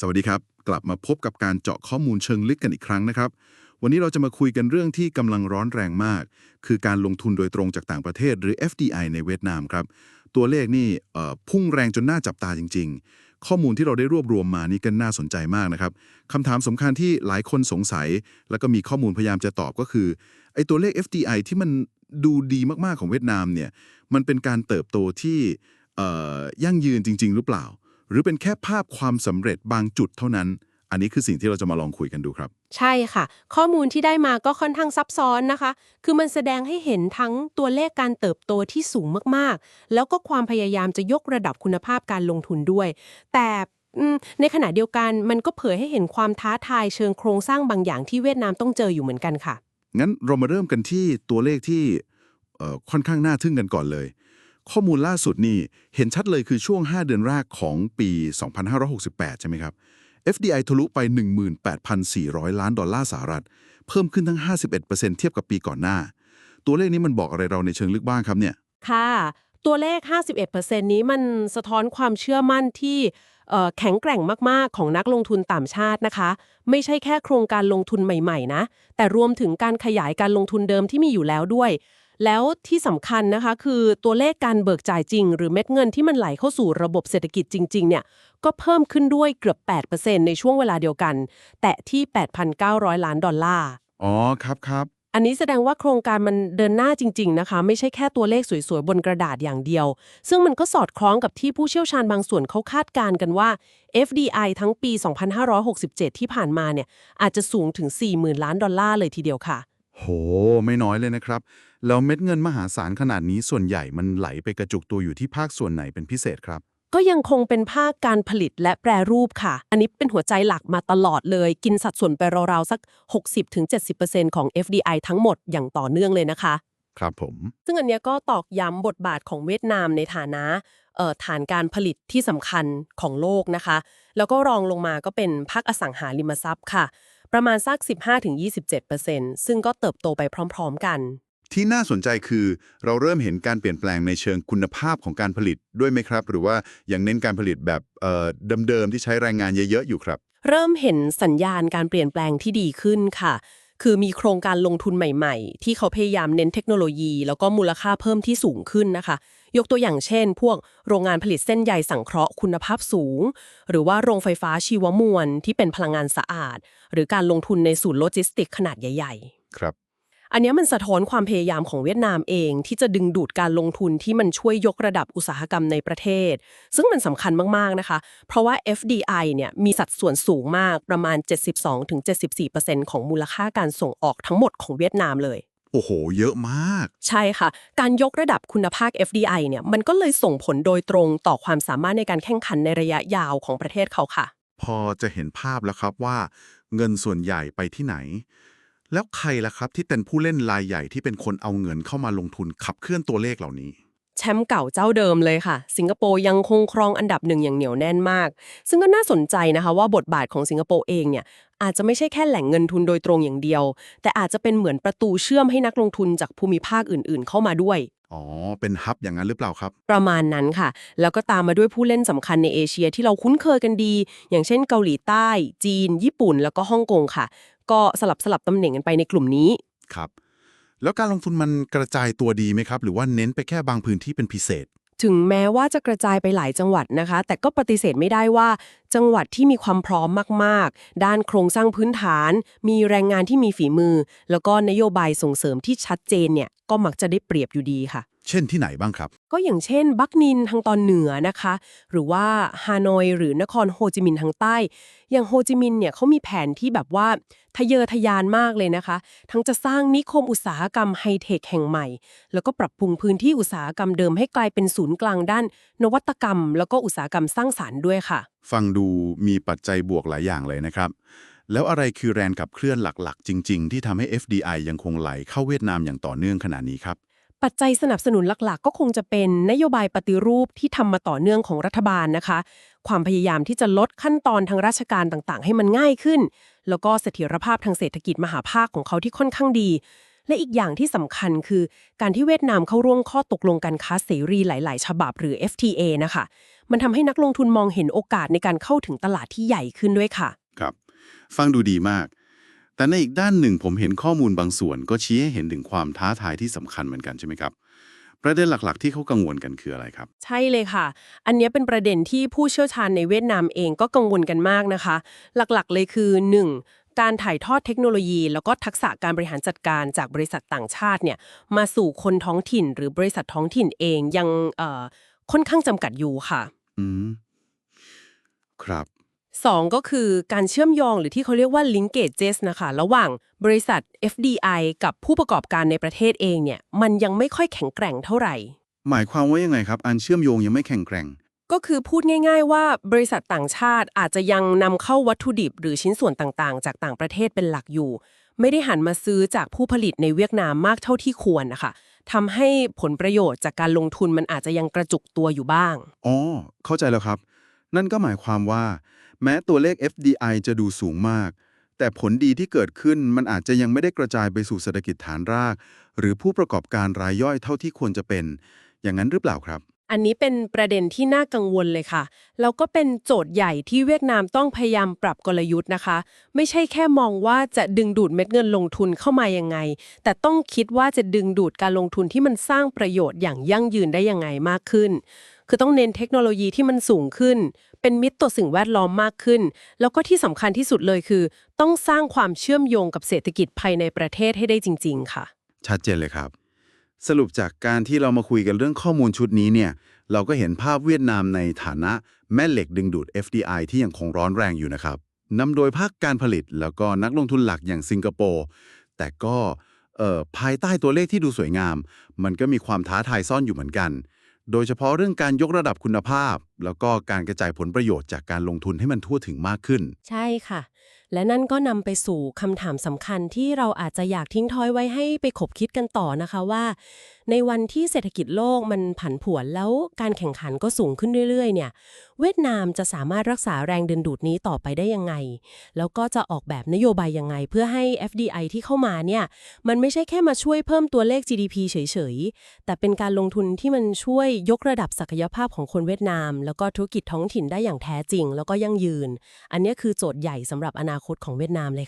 สวัสดีครับ กลับมาพบกับการเจาะข้อมูลเชิงลึกกันอีกครั้งนะครับ วันนี้เราจะมาคุยกันเรื่องที่กำลังร้อนแรงมาก คือการลงทุนโดยตรงจากต่างประเทศ หรือ FDI ในเวียดนามครับ ตัวเลขนี่พุ่งแรงจนน่าจับตาจริง ๆ ข้อมูลที่เราได้รวบรวมมานี่ก็น่าสนใจมากนะครับคำถามสำคัญที่หลายคนสงสัย แล้วก็มีข้อมูลพยายามจะตอบก็คือไอ้ตัวเลข FDI ที่มันดูดีมากๆของเวียดนามเนี่ยมันเป็นการเติบโตที่ยั่งยืนจริง ๆ หรือเปล่า หรือเป็นแค่ภาพความสำเร็จบางจุดเท่านั้น อันนี้คือสิ่งที่เราจะมาลองคุยกันดูครับ ใช่ค่ะ ข้อมูลที่ได้มาก็ค่อนข้างซับซ้อนนะคะ คือมันแสดงให้เห็นทั้งตัวเลขการเติบโตที่สูงมากๆ แล้วก็ความพยายามจะยกระดับคุณภาพการลงทุนด้วย แต่อืมในขณะเดียวกันมันก็เผยให้เห็นความท้าทายเชิงโครงสร้างบางอย่างที่เวียดนามต้องเจออยู่เหมือนกันค่ะ งั้งั้นเรามาเริ่มกันที่ตัวเลขที่เอ่อค่อนข้างน่าทึ่งกันก่อนเลย ข้อมูลล่าสุดนี่เห็นชัดเลยคือช่วง 5 เดือนแรกของปี 2568 ใช่ไหมครับ FDI ทะลุไป 18,400 ล้านดอลลาร์สหรัฐ เพิ่มขึ้นทั้ง 51%เทียบกับปีก่อนหน้า ตัวเลขนี้มันบอกอะไรเราในเชิงลึกบ้างครับเนี่ย ค่ะ ตัวเลข 51%นี้มันสะท้อนความเชื่อมั่นที่แข็งแกร่งมาก ๆ ของนักลงทุนต่างชาตินะคะ ไม่ใช่แค่โครงการลงทุนใหม่ ๆ นะ แต่รวมถึงการขยายการลงทุนเดิมที่มีอยู่แล้วด้วย แล้วที่สำคัญนะคะ คือตัวเลขการเบิกจ่ายจริง หรือเม็ดเงินที่มันไหลเข้าสู่ระบบเศรษฐกิจจริงๆเนี่ยก็เพิ่มขึ้นด้วยเกือบ 8%ในช่วงเวลาเดียวกัน แตะที่ 8,900 ล้านดอลลาร์อ๋อครับครับอันนี้แสดงว่าโครงการมันเดินหน้าจริง ๆ นะคะ ไม่ใช่แค่ตัวเลขสวย ๆ บนกระดาษอย่างเดียว ซึ่งมันก็สอดคล้องกับที่ผู้เชี่ยวชาญบางส่วนเขาคาดการณ์กันว่า FDI ทั้งปี 2567 ที่ผ่านมาเนี่ยอาจจะสูงถึง 40,000 ล้านดอลลาร์เลยทีเดียวค่ะ โห ไม่น้อยเลยนะครับ แล้วเม็ดเงินมหาศาลขนาดนี้ส่วนใหญ่มันไหลไปกระจุกตัวอยู่ที่ภาคส่วนไหนเป็นพิเศษครับ ก็ยังคงเป็นภาคการผลิตและแปรรูปค่ะ อันนี้เป็นหัวใจหลักมาตลอดเลย กินสัดส่วนไปราวๆสัก 60-70%ของ FDI ทั้งหมดอย่างต่อเนื่องเลยนะคะ ครับผม ซึ่งอันเนี้ยก็ตอกย้ำบทบาทของเวียดนามในฐานะเอ่อฐานการผลิตที่สำคัญของโลกนะคะ แล้วก็รองลงมาก็เป็นภาคอสังหาริมทรัพย์ค่ะ ประมาณสัก 15-27%ซึ่งก็เติบโตไปพร้อมๆกัน ที่น่าสนใจคือเราเริ่มเห็นการเปลี่ยนแปลงในเชิงคุณภาพของการผลิตด้วยไหมครับ หรือว่ายังเน้นการผลิตแบบเอ่อเดิมๆที่ใช้แรงงานเยอะๆอยู่ครับ เริ่มเห็นสัญญาณการเปลี่ยนแปลงที่ดีขึ้นค่ะ คือมีโครงการลงทุนใหม่ๆ ที่เขาพยายามเน้นเทคโนโลยี แล้วก็มูลค่าเพิ่มที่สูงขึ้นนะคะ ยกตัวอย่างเช่น พวกโรงงานผลิตเส้นใยสังเคราะห์คุณภาพสูง หรือว่าโรงไฟฟ้าชีวมวลที่เป็นพลังงานสะอาด หรือการลงทุนในศูนย์โลจิสติกขนาดใหญ่ ๆ ครับ อันเนี้ยมันสะท้อนความพยายามของเวียดนามเอง ที่จะดึงดูดการลงทุนที่มันช่วยยกระดับอุตสาหกรรมในประเทศ ซึ่งมันสำคัญมาก ๆ นะคะ เพราะว่า FDI เนี่ยมีสัดส่วนสูงมากประมาณ 72-74%ของมูลค่าการส่งออกทั้งหมดของเวียดนามเลย โอ้โห เยอะมาก ใช่ค่ะ การยกระดับคุณภาพ FDI เนี่ยมันก็เลยส่งผลโดยตรงต่อความสามารถในการแข่งขันในระยะยาวของประเทศเขาค่ะ พอจะเห็นภาพแล้วครับว่า เงินส่วนใหญ่ไปที่ไหน แล้วใครล่ะครับที่เป็นผู้เล่นรายใหญ่ที่เป็นคนเอาเงินเข้ามาลงทุนขับเคลื่อนตัวเลขเหล่านี้ แชมป์เก่าเจ้าเดิมเลยค่ะ สิงคโปร์ยังคงครองอันดับหนึ่งอย่างเหนียวแน่นมาก ซึ่งก็น่าสนใจนะคะว่าบทบาทของสิงคโปร์เองเนี่ยอาจจะไม่ใช่แค่แหล่งเงินทุนโดยตรงอย่างเดียว แต่อาจจะเป็นเหมือนประตูเชื่อมให้นักลงทุนจากภูมิภาคอื่น ๆ เข้ามาด้วยอ๋อ เป็นฮับอย่างนั้นหรือเปล่าครับ ประมาณนั้นค่ะ แล้วก็ตามมาด้วยผู้เล่นสำคัญในเอเชียที่เราคุ้นเคยกันดี อย่างเช่นเกาหลีใต้ จีน ญี่ปุ่น แล้วก็ฮ่องกงค่ะ ก็สลับสลับตำแหน่งกันไปในกลุ่มนี้ ครับ แล้วการลงทุนมันกระจายตัวดีไหมครับ หรือว่าเน้นไปแค่บางพื้นที่เป็นพิเศษ ถึงแม้ว่าจะกระจายไปหลายจังหวัดนะคะ แต่ก็ปฏิเสธไม่ได้ว่า จังหวัดที่มีความพร้อมมาก ๆ ด้านโครงสร้างพื้นฐาน มีแรงงานที่มีฝีมือ แล้วก็นโยบายส่งเสริมที่ชัดเจนเนี่ยก็มักจะได้เปรียบอยู่ดีค่ะ เช่นที่ไหนบ้างครับ ก็อย่างเช่น บักนินทางตอนเหนือนะคะ หรือว่าฮานอยหรือนครโฮจิมินห์ทางใต้ อย่างโฮจิมินห์เนี่ยเขามีแผนที่แบบว่าทะเยอทะยานมากเลยนะคะ ทั้งจะสร้างนิคมอุตสาหกรรมไฮเทคแห่งใหม่ แล้วก็ปรับปรุงพื้นที่อุตสาหกรรมเดิมให้กลายเป็นศูนย์กลางด้าน นวัตกรรม แล้วก็อุตสาหกรรมสร้างสารรค์ด้วยค่ะ ฟังดูมีปัจจัยบวกหลายอย่างเลยนะครับ แล้วอะไรคือแรงขับเคลื่อนหลักๆ จริง ๆ ที่ทำให้ FDI ยังคงไหลเข้าเวียดนามอย่างต่อเนื่องขนาดนี้ครับ ปัจจัยสนับสนุนหลักๆ ก็คงจะเป็นนโยบายปฏิรูปที่ทำมาต่อเนื่องของรัฐบาลนะคะ ความพยายามที่จะลดขั้นตอนทางราชการต่างๆ ให้มันง่ายขึ้น แล้วก็เสถียรภาพทางเศรษฐกิจมหาภาคของเขาที่ค่อนข้างดี และอีกอย่างที่สำคัญคือ การที่เวียดนามเข้าร่วมข้อตกลงการค้าเสรีหลาย ๆ ฉบับหรือ FTA นะคะ มันทำให้นักลงทุนมองเห็นโอกาสในการเข้าถึงตลาดที่ใหญ่ขึ้นด้วยค่ะ ครับ ฟังดูดีมาก แต่ในอีกด้านหนึ่งผมเห็นข้อมูลบางส่วน ก็ชี้ให้เห็นถึงความท้าทายที่สำคัญเหมือนกันใช่ไหมครับ ประเด็นหลักๆ ที่เขากังวลกันคืออะไรครับ ใช่เลยค่ะ อันเนี้ยเป็นประเด็นที่ผู้เชี่ยวชาญในเวียดนามเองก็กังวลกันมากนะคะ หลักๆ เลยคือ 1. การถ่ายทอดเทคโนโลยี แล้วก็ทักษะการบริหารจัดการจากบริษัทต่างชาติเนี่ยมาสู่คนท้องถิ่น หรือบริษัทท้องถิ่นเองยังเอ่อค่อนข้างจำกัดอยู่ค่ะ อืม ครับ สองก็คือการเชื่อมโยงหรือที่เขาเรียกว่า linkages นะคะ ระหว่างบริษัท FDI กับผู้ประกอบการในประเทศเองเนี่ยมันยังไม่ค่อยแข็งแกร่งเท่าไหร่ หมายความว่ายังไงครับอันเชื่อมโยงยังไม่แข็งแกร่ง ก็คือพูดง่าย ๆ ว่าบริษัทต่างชาติอาจจะยังนำเข้าวัตถุดิบ หรือชิ้นส่วนต่างๆ จากต่างประเทศเป็นหลักอยู่ ไม่ได้หันมาซื้อจากผู้ผลิตในเวียดนามมากเท่าที่ควรนะคะทำให้ผลประโยชน์จากการลงทุนมันอาจจะยังกระจุกตัวอยู่บ้าง อ๋อ เข้าใจแล้วครับ นั่นก็หมายความว่า แม้ตัวเลข FDI จะดูสูงมาก แต่ผลดีที่เกิดขึ้นมันอาจจะยังไม่ได้กระจายไปสู่เศรษฐกิจฐานราก หรือผู้ประกอบการรายย่อยเท่าที่ควรจะเป็น อย่างนั้นหรือเปล่าครับ อันนี้เป็นประเด็นที่น่ากังวลเลยค่ะ แล้วก็เป็นโจทย์ใหญ่ที่เวียดนามต้องพยายามปรับกลยุทธ์นะคะ ไม่ใช่แค่มองว่าจะดึงดูดเม็ดเงินลงทุนเข้ามายังไง แต่ต้องคิดว่าจะดึงดูดการลงทุนที่มันสร้างประโยชน์อย่างยั่งยืนได้ยังไงมากขึ้น คือต้องเน้นเทคโนโลยีที่มันสูงขึ้น เป็นมิตรต่อสิ่งแวดล้อมมากขึ้น แล้วก็ที่สำคัญที่สุดเลยคือ ต้องสร้างความเชื่อมโยงกับเศรษฐกิจภายในประเทศให้ได้จริง ๆ ค่ะ ชัดเจนเลยครับ สรุปจากการที่เรามาคุยกันเรื่องข้อมูลชุดนี้เนี่ย เราก็เห็นภาพเวียดนามในฐานะแม่เหล็กดึงดูด FDI ที่ยังคงร้อนแรงอยู่นะครับนำโดยภาคการผลิตแล้วก็นักลงทุนหลักอย่างสิงคโปร์ แต่ก็ภายใต้ตัวเลขที่ดูสวยงาม มันก็มีความท้าทายซ่อนอยู่เหมือนกัน โดยเฉพาะเรื่องการยกระดับคุณภาพ แล้วก็การกระจายผลประโยชน์จากการลงทุนให้มันทั่วถึงมากขึ้น ใช่ค่ะ และนั่นก็นำไปสู่คำถามสำคัญที่เราอาจจะอยากทิ้งท้อยไว้ให้ไปขบคิดกันต่อนะคะว่า ในวันที่เศรษฐกิจโลกมันผันผวนแล้วการแข่งขันก็สูงขึ้นเรื่อยๆ เนี่ย เวียดนามจะสามารถรักษาแรงดึงดูดนี้ต่อไปได้ยังไง แล้วก็จะออกแบบนโยบายยังไง เพื่อให้ FDI ที่เข้ามาเนี่ย มันไม่ใช่แค่มาช่วยเพิ่มตัวเลข GDP เฉยๆ แต่เป็นการลงทุนที่มันช่วยยกระดับศักยภาพของคนเวียดนาม แล้วก็ธุรกิจท้องถิ่นได้อย่างแท้จริง แล้วก็ยั่งยืน อันนี้คือโจทย์ใหญ่สำหรับอนาคตของเวียดนามเลย